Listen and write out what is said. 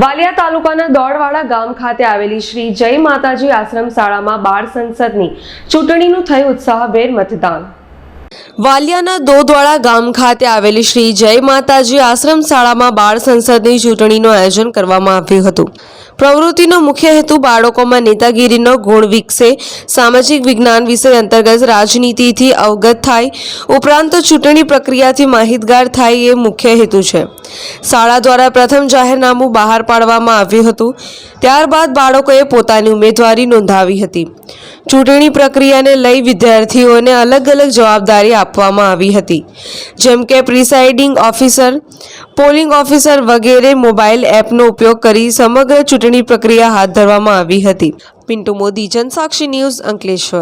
વાલિયા તાલુકાના દોડવાડા ગામ ખાતે આવેલી શ્રી જય માતાજી આશ્રમ શાળામાં બાળ સંસદની ચૂંટણીનું થયું ઉત્સાહભેર મતદાન. વાલિયાના દોદવાડા ગામ ખાતે આવેલી શ્રી જય માતાજી આશ્રમ શાળામાં બાળ સંસદની ચૂંટણીનું આયોજન કરવામાં આવ્યું હતું. પ્રવૃત્તિનો મુખ્ય હેતુ બાળકોમાં નેતાગીરીનો ગુણ વિકસે, સામાજિક વિજ્ઞાન વિષય અંતર્ગત રાજનીતિથી અવગત થાય, ઉપરાંત ચૂંટણી પ્રક્રિયાથી માહિતગાર થાય એ મુખ્ય હેતુ છે. શાળા દ્વારા પ્રથમ જાહેરનામું બહાર પાડવામાં આવ્યું હતું. ત્યારબાદ બાળકોએ પોતાની ઉમેદવારી નોંધાવી હતી. ચૂંટણી પ્રક્રિયાને લઈ વિદ્યાર્થીઓને અલગ અલગ જવાબદારી આપવામાં આવી હતી. જેમ કે પ્રિસાઇડિંગ ઓફિસર પોલિંગ ઓફિસર વગેરે મોબાઈલ એપનો ઉપયોગ કરી સમગ્ર ચૂંટણી પ્રક્રિયા હાથ ધરવામાં આવી હતી. પિન્ટુ મોદી, જનસાક્ષી ન્યૂઝ અંકલેશ્વર.